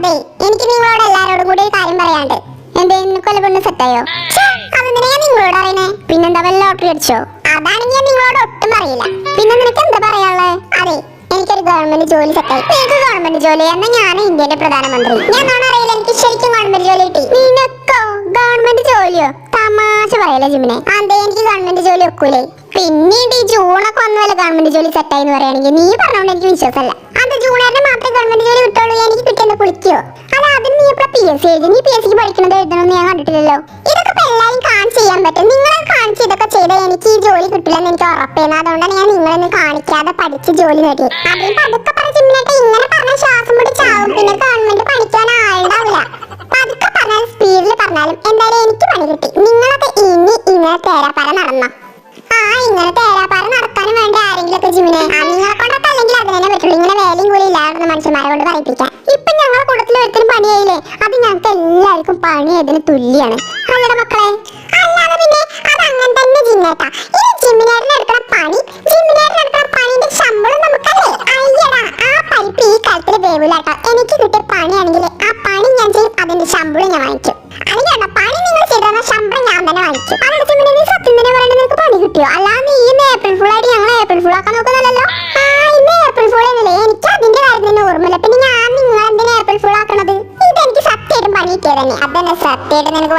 അതെ എനിക്ക് നിങ്ങളോട് എല്ലാരോടും കൂടി ഒരു കാര്യം പറയാണ്ട് എന്തേ നിനക്കൊല്ല പെണ്ണ് സെറ്റായോ അതെന്തിനാ ഞാൻ നിങ്ങളോട് അറിയണേ പിന്നെന്താ വല്ല ലോട്ടറി അടിച്ചോ? അതാണെങ്കിൽ ഞാൻ നിങ്ങളോട് ഒട്ടും അറിയില്ല. പിന്നെ നിനക്ക് എന്താ പറയാനുള്ളത് അതെ എനിക്കൊരു ഗവൺമെന്റ് ജോലി സെറ്റായി എനിക്ക് ഗവൺമെന്റ് ജോലി എന്ന ഞാൻ ഇന്ത്യയുടെ പ്രധാനമന്ത്രി. ഞാൻ അറിയില്ല എനിക്ക് ശരിക്കും ഗവൺമെന്റ് ജോലി കിട്ടി. നിനക്കോ? ഗവൺമെന്റ് ജോലിയോ? തമാശ പറയല്ലേ ജിമിനെ. അതെ എനിക്ക് ഗവൺമെന്റ് ജോലി ഒക്കൂലേ. പിന്നീട് ഈ ജൂണൊക്കെ ഒന്നുമല്ല ഗവൺമെന്റ് ജോലി സെറ്റായി എന്ന് പറയുകയാണെങ്കിൽ നീ പറഞ്ഞോണ്ട് എനിക്ക് വിശ്വാസമല്ല മാത്രമേ ഗവൺമെന്റ് ജോലി കിട്ടുള്ളൂ എനിക്ക് കിട്ടിയെന്ന് കുളിക്കോ. അല്ല അതിന് നീ ഇപ്പോൾ പി എസ് സി എഴുതി ഞാൻ കണ്ടിട്ടില്ലല്ലോ. ഇതൊക്കെ എല്ലാവരും കാണിച്ച് ചെയ്യാൻ പറ്റും. നിങ്ങളെ കാണിച്ച് ഇതൊക്കെ ചെയ്താൽ എനിക്ക് ഈ ജോലി കിട്ടില്ലെന്ന് എനിക്ക് ഉറപ്പേന്ന്. അതുകൊണ്ടാണ് ഞാൻ നിങ്ങളെ കാണിക്കാതെ പഠിച്ച് ജോലി നേടി. അതിന് പതുക്കെ പറഞ്ഞ ചിമ്മിനായിട്ട് ഇങ്ങനെ പറഞ്ഞ ശ്വാസം പിടിച്ചാവും ചാവും. പിന്നെ ഗവൺമെന്റ് പഠിക്കാൻ ആളുണ്ടാവില്ല പതുക്കെ പറഞ്ഞാലും സ്പീഡിൽ പറഞ്ഞാലും എന്തായാലും എനിക്ക് പണി കിട്ടി. നിങ്ങളൊക്കെ ഇനി ഇങ്ങനെ തേരാപ്പാറ നടന്നോ? ആ ഇങ്ങനെ തേരാപ്പാറ നടക്കാനും വേണ്ടി ആരെങ്കിലും ഒക്കെ ജിമിനെ കൊണ്ട് പറയിപ്പിക്കാൻ ഇപ്പൊ ഞങ്ങളെ കൂട്ടത്തിൽ ഒരുത്തിന് പണിയായില്ലേ? അത് ഞങ്ങൾക്ക് എല്ലാവർക്കും പണിയതിന് തുല്യാണ്. അല്ലട മക്കളെ അല്ലാതെ പിന്നെ അത് അങ്ങനെ തന്നെ ജിന്നേട്ടാ ഈ ജിമ്മിനേറിന് എടുക്കുന്ന പണി ജിമ്മിനേറിന് എടുക്കുന്ന പണിന്റെ ശമ്പളം നമുക്കല്ലേ? അയ്യടാ ആ പരിപ്പ് ഈ കാലത്തിൽ വേവില്ലാട്ടോ എനിക്ക് കിട്ടിയ പണിയാണെങ്കിൽ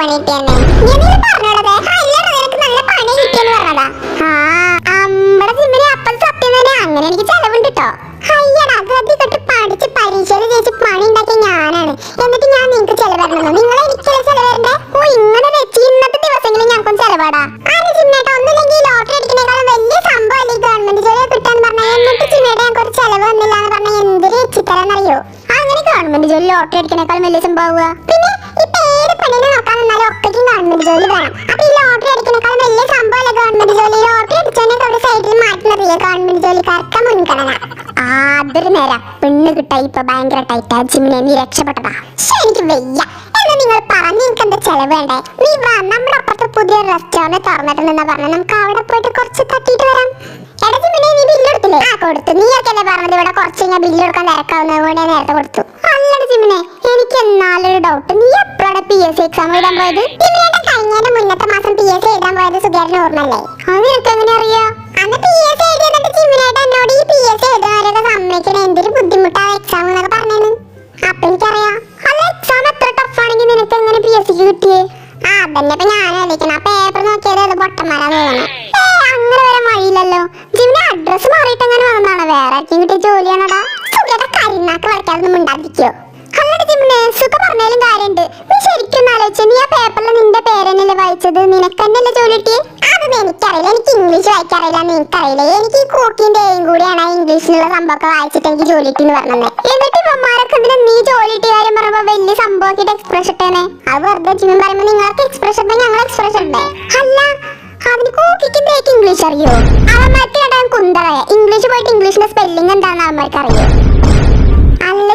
തന്നെ അങ്ങനെ എനിക്ക് ചെലവുണ്ട് കേട്ടോ അയ്യടാ ഗതി കെട്ട് പഠിച്ച് പരീക്ഷയിൽ ജയിച്ച് പണി ഉണ്ടാക്കിയ എന്നിട്ട് ഞാൻ നിങ്ങൾക്ക് ചെലവരണം നിങ്ങൾ എനിക്കല്ല ചെലവരണ്ടേ ഓ ഇങ്ങനെ വെച്ച് ഇന്നത്തെ ദിവസങ്ങളിൽ ഞങ്ങൾക്കും ചെലവാടാ. ആര് ജിമ്മേട്ടാ ഒന്നുമില്ലെങ്കിൽ ലോട്ടറി അടിക്കുന്നേക്കാളും വലിയ സംഭവമല്ലേ ഗവൺമെന്റ് ജോലി കിട്ടാൻ പറഞ്ഞ എന്നിട്ട് ജിമ്മേട്ടാ ഞങ്ങൾക്ക് ചെലവ് വന്നില്ല എന്ന് പറഞ്ഞ എന്തൊരു എച്ചിത്തരാന്നറിയോ അങ്ങനെ ഗവൺമെന്റ് ജോലി ലോട്ടറി അടിക്കുന്നേക്കാളും വലിയ സംഭവമാവുക ഒക്കെയും ഗവൺമെന്റ് ജോലി വേണം. അപ്പൊ ഈ ലോട്ടറി അടിക്കുന്നേക്കാളും വലിയ സംഭവമല്ലേ ഗവൺമെന്റ് ജോലി? ലോട്ടറി അടിച്ചതിനൊക്കെ അവിടെ സൈഡിൽ മാറ്റുന്നറിയ ഗവൺമെന്റ് ജോലിക്കാർക്ക് മുൻഗണന. അതൊരു നേരം. പെണ്ണ് കിട്ടാ ഇപ്പൊ ഭയങ്കര ടൈറ്റാ ജിമ്മിനെ നീ രക്ഷപ്പെട്ടതാ. എനിക്ക് വയ്യ. എന്നാ നിങ്ങൾ പറഞ്ഞു നിനക്ക് എന്താ ചെലവ് വേണ്ടേ? നീ വാ നമ്മുടെ അപ്പുറത്ത് പുതിയ റെസ്റ്റോറന്റ് തുറന്നിട്ടുണ്ടെന്നാ പറഞ്ഞ. നമുക്ക് അവിടെ പോയിട്ട് കുറച്ച് തട്ടിയിട്ട് വരാം. എടാ ജിമ്മിനെ നീ ബില്ല് കൊടുത്തില്ലേ? ആ കൊടുത്തു. നീ ഒക്കെ പറഞ്ഞത്? ഇവിടെ കുറച്ച് കഴിഞ്ഞാൽ ബില്ല് കൊടുക്കാൻ തിരക്കാവുന്നത് കൂടെ നേരത്തെ കൊടുത്തു. ജിമിനെ എനിക്ക് എന്നാലൊരു ഡൗട്ട് നീ എപ്പോഴാണ് പി എസ് സി എക്സാം എഴുതാൻ പോയത്? ജിമിനേട്ടൻ കഴിഞ്ഞതിന്റെ മുന്നത്തെ മാസം പി എസ് സി എഴുതാൻ പോയത് സുഖേരന് ഓർമ്മല്ലേ അത് നിനക്ക് എങ്ങനെ അറിയാ? അന്ന് പി എസ് സി എഴുതിയിട്ട് ജിമിനേട്ടൻ എന്നോട് ഈ പി എസ് സി എഴുതുന്നവരൊക്കെ സമ്മതിക്കണ. എന്തൊരു ബുദ്ധിമുട്ടാ എക്സാം എന്നൊക്കെ പറഞ്ഞേന്. അപ്പൊ എനിക്കറിയാം. അല്ല എക്സാം എത്ര ടഫ് ആണെങ്കിൽ നിനക്ക് എങ്ങനെ പി എസ് സിക്ക് കിട്ടിയേ? ആ അതന്നെ ഇപ്പൊ ഞാൻ ആലോചിക്കണം. ആ പേപ്പർ നോക്കിയത് അത് പൊട്ടന്മാരാന്ന് ഏ അങ്ങനെ വരാൻ വഴിയില്ലല്ലോ. ജിമിന് അഡ്രസ്സ് മാറിയിട്ട് അങ്ങനെ വന്നതാണ്? വേറെ ആർക്കും കിട്ടിയ ജോലിയാണോടാ? സുഖയുടെ കരിനാക്ക് വരയ്ക്കാതൊന്നും മിണ്ടാതിരിക്കോ. സുഖ പറഞ്ഞാലും കാര്യമുണ്ട് നീ ശരിക്കും ആലോചിച്ചു നീ ആ പേപ്പറിൽ നിന്റെ പേരെന്നല്ലേ വായിച്ചത്? നിനക്ക് തന്നെയല്ലേ ജോലി കിട്ടി അതൊന്നും എനിക്കറിയില്ല. എനിക്ക് ഇംഗ്ലീഷ് വായിക്കാറില്ല നിനക്കറിയില്ല എനിക്ക് ഈ കൂക്കിന്റെ കൂടിയാണ് ആ ഇംഗ്ലീഷിലുള്ള സംഭവമൊക്കെ വായിച്ചിട്ട് എനിക്ക് ജോലി കിട്ടിയെന്ന് പറഞ്ഞത്. എന്നിട്ട് ഇവന്മാരൊക്കെ നീ ജോലി കിട്ടിയ കാര്യം പറയുമ്പോ വലിയ സംഭവമാക്കിയിട്ട് എക്സ്പ്രഷൻ ഇട്ടേനെ? അത് വെറുതെ ജിമ്മൻ പറയുമ്പോ നിങ്ങൾക്ക് എക്സ്പ്രഷൻ ഇട്ടേ ഞങ്ങൾ എക്സ്പ്രഷൻ ഇട്ടേ അല്ല അവന് കൂക്കിന്റെ ഇംഗ്ലീഷ് അറിയോ? അവൻ മറ്റേ കുന്തറയ ഇംഗ്ലീഷ് പോയിട്ട് ഇംഗ്ലീഷിന്റെ സ്പെല്ലിംഗ് എന്താണെന്ന് അവന്മാർക്ക് അറിയോ? അല്ല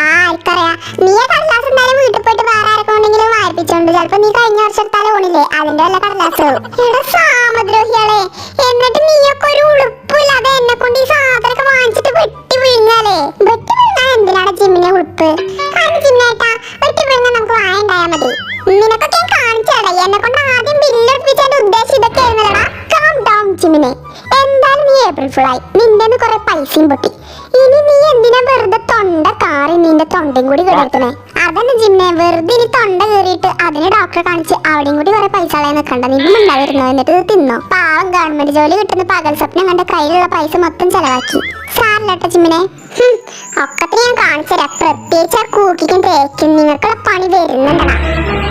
ആർക്കറിയാ നീ കടലാസ് എന്തായാലും വീട്ടിൽ പോയിട്ട് വേറെ ആരൊക്കെ ഉണ്ടെങ്കിലും വായിപ്പിച്ചോണ്ട് നീ കഴിഞ്ഞ വർഷത്തെ ഓണില്ലേ? അതിന്റെ വല്ല കടലാസോ. എടാ നീയൊക്കെ ഒരു ഉളുപ്പില്ലാതെ എന്നെ കൊണ്ട് ഈ വെട്ടി വിഴുങ്ങാലേ. വെട്ടി വിഴുങ്ങാൻ എന്തിനാണ് ജിമ്മിനെ ഉളുപ്പ്? കാരണം വെട്ടി വിഴുങ്ങാൻ നമുക്ക് വായുണ്ടായാ മതി. നിനക്കൊക്കെ ഞാൻ കാണിച്ചേടാ ആദ്യം ബില്ലെടുപ്പിച്ചതിന്റെ ഉദ്ദേശം ഇതൊക്കെ ആയിരുന്നല്ലടാ കാം ഡൗൺ ജിമ്മിനെ. ഏപ്രിൽ ഫുൾ ആയി. നിന്റെ കുറെ പൈസയും പൊട്ടി. ഇനി നീ എന്തിനാ വെറുതെ തൊണ്ട കാറി നിന്റെ തൊണ്ടയും കൂടി കിടക്കണേ അതന്നെ ജിമ്മെ വെറുതെ ഇനി തൊണ്ട കയറിയിട്ട് അതിനെ ഡോക്ടറെ കാണിച്ച് അവിടെയും കൂടി കുറെ പൈസ കളയാൻ നിൽക്കണ്ട. നിന്നും ഉണ്ടായിരുന്നു? എന്നിട്ട് ഇത് തിന്നോ? പാവം ഗവൺമെന്റ് ജോലി കിട്ടുന്ന പകൽ സ്വപ്നം കണ്ട കയ്യിലുള്ള പൈസ മൊത്തം ചെലവാക്കി. സാറില്ലട്ട ജിമ്മിനെ. ഒക്കത്തിന് ഞാൻ കാണിച്ചു തരാം. പ്രത്യേകിച്ച് ആ കൂക്കിക്കും തേക്കും നിങ്ങൾക്കുള്ള പണി വരുന്നുണ്ടടാ.